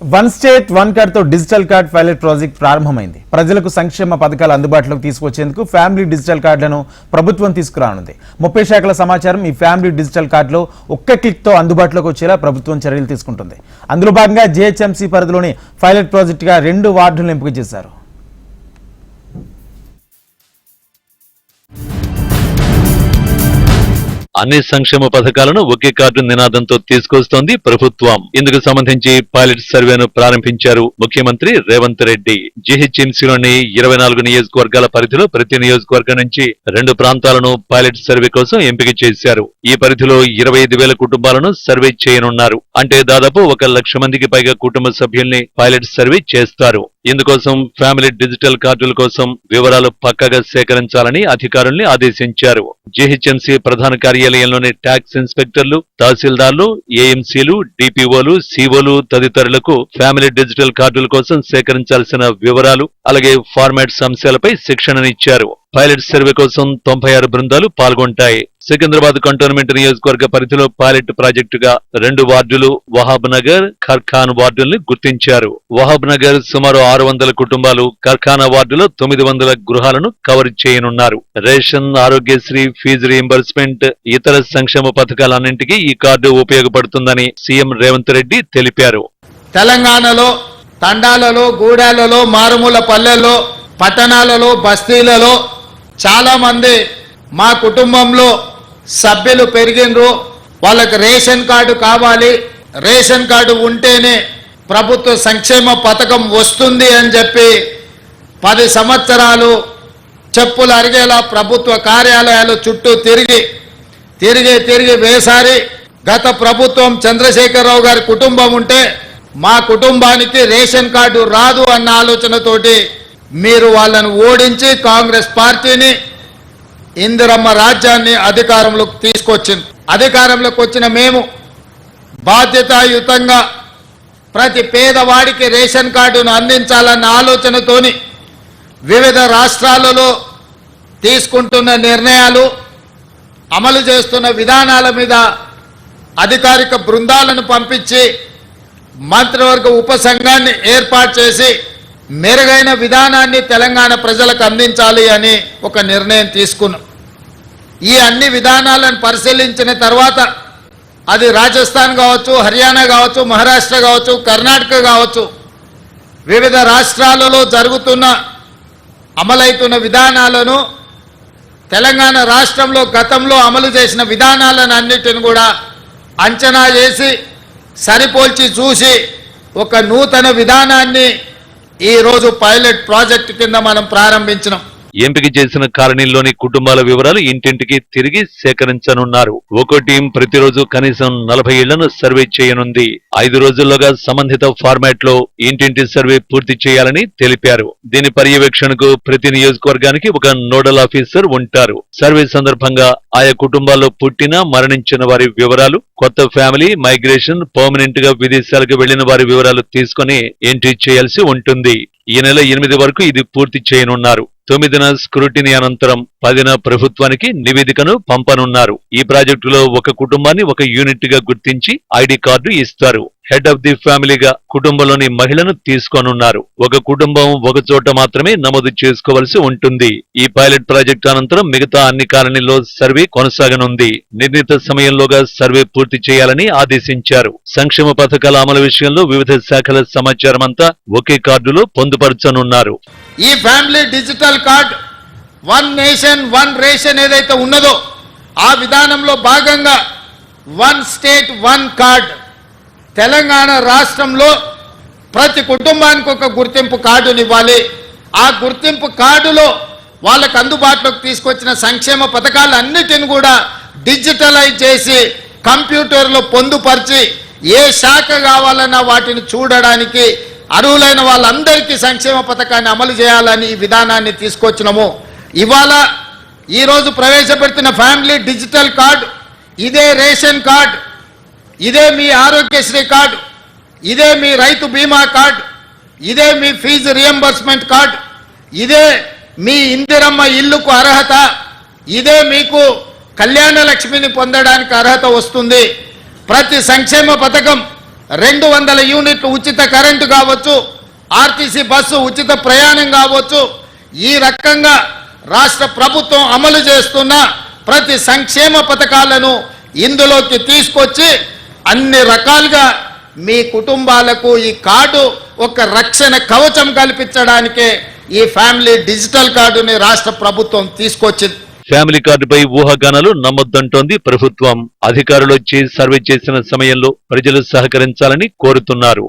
One state one కార్డ్తో digital card pilot project ప్రారంభమైంది. ప్రజలకు సంక్షేమ పథకాలు అందుబాటులోకి తీసుకొచ్చేందుకు ఫ్యామిలీ డిజిటల్ కార్డులను ప్రభుత్వం తీసుకురానుంది. ముప్పై శాఖల సమాచారం ఈ ఫ్యామిలీ డిజిటల్ కార్డులో ఒక్క క్లిక్తో అందుబాటులోకి వచ్చేలా ప్రభుత్వం చర్యలు తీసుకుంటుంది. అందులో భాగంగా జేహెచ్ఎంసీ పరిధిలోని పైలట్ ప్రాజెక్టుగా రెండు వార్డులను ఎంపిక చేశారు. అన్ని సంక్షేమ పథకాలను ఒకే కార్డు నినాదంతో తీసుకొస్తోంది ప్రభుత్వం. ఇందుకు సంబంధించి పైలట్ సర్వేను ప్రారంభించారు ముఖ్యమంత్రి రేవంత్ రెడ్డి. జీహెచ్ఎంసీలోని ఇరవై నాలుగు నియోజకవర్గాల పరిధిలో ప్రతి నియోజకవర్గం నుంచి రెండు ప్రాంతాలను పైలట్ సర్వే కోసం ఎంపిక చేశారు. ఈ పరిధిలో ఇరవై ఐదు వేల కుటుంబాలను సర్వే చేయనున్నారు. అంటే దాదాపు ఒక లక్ష మందికి పైగా కుటుంబ సభ్యుల్ని పైలట్ సర్వే చేస్తారు. ఇందుకోసం ఫ్యామిలీ డిజిటల్ కార్డుల కోసం వివరాలు పక్కగా సేకరించాలని అధికారుల్ని ఆదేశించారు. జీహెచ్ఎంసీ ప్రధాన కార్యాలయంలోని ట్యాక్స్ ఇన్స్పెక్టర్లు తహసీల్దార్లు ఏఎంసీలు డిపిఓలు సిఓలు తదితరులకు ఫ్యామిలీ డిజిటల్ కార్డుల కోసం సేకరించాల్సిన వివరాలు అలాగే ఫార్మాట్స్ అంశాలపై శిక్షణనిచ్చారు. పైలట్ సర్వే కోసం తొంభై ఆరు బృందాలు పాల్గొంటాయి. సికింద్రాబాద్ కంటోన్మెంట్ నియోజకవర్గ పరిధిలో పైలట్ ప్రాజెక్టుగా రెండు వార్డులు వహాబ్ నగర్ ఖర్ఖాన్ వార్డుల్ని గుర్తించారు. వహాబ్ నగర్ సుమారు ఆరు వందల కుటుంబాలు ఖర్ఖానా వార్డులో తొమ్మిది వందల గృహాలను కవర్ చేయనున్నారు. రేషన్ ఆరోగ్యశ్రీ ఫీజు రీఎంబర్స్మెంట్ ఇతర సంక్షేమ పథకాలన్నింటికీ ఈ కార్డు ఉపయోగపడుతుందని సీఎం రేవంత్ రెడ్డి తెలిపారు. తెలంగాణలో తండాలలో గూడాలలో మారుమూల పల్లెల్లో పట్టణాలలో బస్తీలలో చాలామంది మా కుటుంబంలో సభ్యులు పెరిగినరు. వాళ్ళకి రేషన్ కార్డు కావాలి. రేషన్ కార్డు ఉంటేనే ప్రభుత్వ సంక్షేమ పథకం వస్తుంది అని చెప్పి పది సంవత్సరాలు చెప్పులు అరిగేలా ప్రభుత్వ కార్యాలయాలు చుట్టూ తిరిగి తిరిగి తిరిగి వేసారి. గత ప్రభుత్వం చంద్రశేఖరరావు గారి కుటుంబం ఉంటే మా కుటుంబానికి రేషన్ కార్డు రాదు అన్న ఆలోచనతోటి మీరు వాళ్ళను ఓడించి కాంగ్రెస్ పార్టీని ఇందిరమ్మ రాజ్యాన్ని అధికారంలోకి తీసుకొచ్చింది. అధికారంలోకి వచ్చిన మేము బాధ్యతాయుతంగా ప్రతి పేదవాడికి రేషన్ కార్డును అందించాలన్న ఆలోచనతోని వివిధ రాష్ట్రాలలో తీసుకుంటున్న నిర్ణయాలు అమలు చేస్తున్న విధానాల మీద అధికారిక బృందాలను పంపించి మంత్రివర్గ ఉపసంఘాన్ని ఏర్పాటు చేసి మెరుగైన విధానాన్ని తెలంగాణ ప్రజలకు అందించాలి అని ఒక నిర్ణయం తీసుకున్నాం. ఈ అన్ని విధానాలను పరిశీలించిన తర్వాత అది రాజస్థాన్ కావచ్చు హర్యానా కావచ్చు మహారాష్ట్ర కావచ్చు కర్ణాటక కావచ్చు వివిధ రాష్ట్రాలలో జరుగుతున్న అమలైతున్న విధానాలను తెలంగాణ రాష్ట్రంలో గతంలో అమలు చేసిన విధానాలను అన్నిటిని కూడా అంచనా చేసి సరిపోల్చి చూసి ఒక నూతన విధానాన్ని ఈరోజు పైలట్ ప్రాజెక్ట్ కింద మనం ప్రారంభించినాం. ఎంపిక చేసిన కాలనీలోని కుటుంబాల వివరాలు ఇంటింటికి తిరిగి సేకరించనున్నారు. ఒక్కో టీం ప్రతిరోజు కనీసం నలభై ఇళ్ళను సర్వే చేయనుంది. ఐదు రోజుల్లోగా సంబంధిత ఫార్మాట్లో ఇంటింటి సర్వే పూర్తి చేయాలని తెలిపారు. దీని పర్యవేక్షణకు ప్రతి నియోజకవర్గానికి ఒక నోడల్ ఆఫీసర్ ఉంటారు. సర్వే సందర్భంగా ఆయా కుటుంబాల్లో పుట్టిన మరణించిన వారి వివరాలు కొత్త ఫ్యామిలీ మైగ్రేషన్ పర్మనెంట్గా విదేశాలకు వెళ్ళిన వారి వివరాలు తీసుకుని ఎంట్రీ చేయాల్సి ఉంటుంది. ఈ నెల ఎనిమిది వరకు ఇది పూర్తి చేయనున్నారు. తొమ్మిదిన స్క్రూటినీ అనంతరం పదిన ప్రభుత్వానికి నివేదికను పంపనున్నారు. ఈ ప్రాజెక్టులో ఒక కుటుంబాన్ని ఒక యూనిట్గా గుర్తించి ఐడి కార్డు ఇస్తారు. హెడ్ ఆఫ్ ది ఫ్యామిలీగా కుటుంబంలోని మహిళను తీసుకోనున్నారు. ఒక కుటుంబం ఒక చోట మాత్రమే నమోదు చేసుకోవలసి ఉంటుంది. ఈ పైలట్ ప్రాజెక్టు అనంతరం మిగతా అన్ని కాలనీల్లో సర్వే కొనసాగనుంది. నిర్ణీత సమయంలోగా సర్వే పూర్తి చేయాలని ఆదేశించారు. సంక్షేమ పథకాల అమలు విషయంలో వివిధ శాఖల సమాచారం అంతా ఒకే కార్డులో పొందుపరచనున్నారు. ఈ family digital card one nation one ration ఏదైతే ఉన్నదో ఆ విధానంలో భాగంగా one state one card. Telangana రాష్ట్రంలో ప్రతి కుటుంబానికి ఒక గుర్తింపు కార్డుని ఇవ్వాలి. ఆ గుర్తింపు కార్డులో వాళ్ళకు అందుబాటులోకి తీసుకొచ్చిన సంక్షేమ పథకాలన్నిటిని కూడా డిజిటలైజ్ చేసి కంప్యూటర్లో పొందుపరిచి ఏ శాఖ కావాలన్నా వాటిని చూడడానికి అర్హులైన వాళ్ళందరికీ సంక్షేమ పథకాన్ని అమలు చేయాలని ఈ విధానాన్ని తీసుకొచ్చినాము. ఇవాళ ఈరోజు ప్రవేశపెడుతున్న ఫ్యామిలీ డిజిటల్ కార్డు ఇదే రేషన్ కార్డు ఇదే మీ ఆరోగ్యశ్రీ కార్డు ఇదే మీ రైతు బీమా కార్డు ఇదే మీ ఫీజు రియంబర్స్మెంట్ కార్డు ఇదే మీ ఇందిరమ్మ ఇల్లుకు అర్హత ఇదే మీకు కళ్యాణ లక్ష్మిని పొందడానికి అర్హత వస్తుంది. ప్రతి సంక్షేమ పథకం రెండు వందల యూనిట్లు ఉచిత కరెంటు కావచ్చు ఆర్టీసీ బస్సు ఉచిత ప్రయాణం కావచ్చు. ఈ రకంగా రాష్ట్ర ప్రభుత్వం అమలు చేస్తున్న ప్రతి సంక్షేమ పథకాలను ఇందులోకి తీసుకొచ్చి అన్ని రకాలుగా మీ కుటుంబాలకు ఈ కార్డు ఒక రక్షణ కవచం కల్పించడానికే ఈ ఫ్యామిలీ డిజిటల్ కార్డుని రాష్ట్ర ప్రభుత్వం తీసుకొచ్చింది. ఫ్యామిలీ కార్డుపై ఊహాగానాలు నమ్మొద్దంటోంది ప్రభుత్వం. అధికారులొచ్చి సర్వే చేసిన సమయంలో ప్రజలు సహకరించాలని కోరుతున్నారు.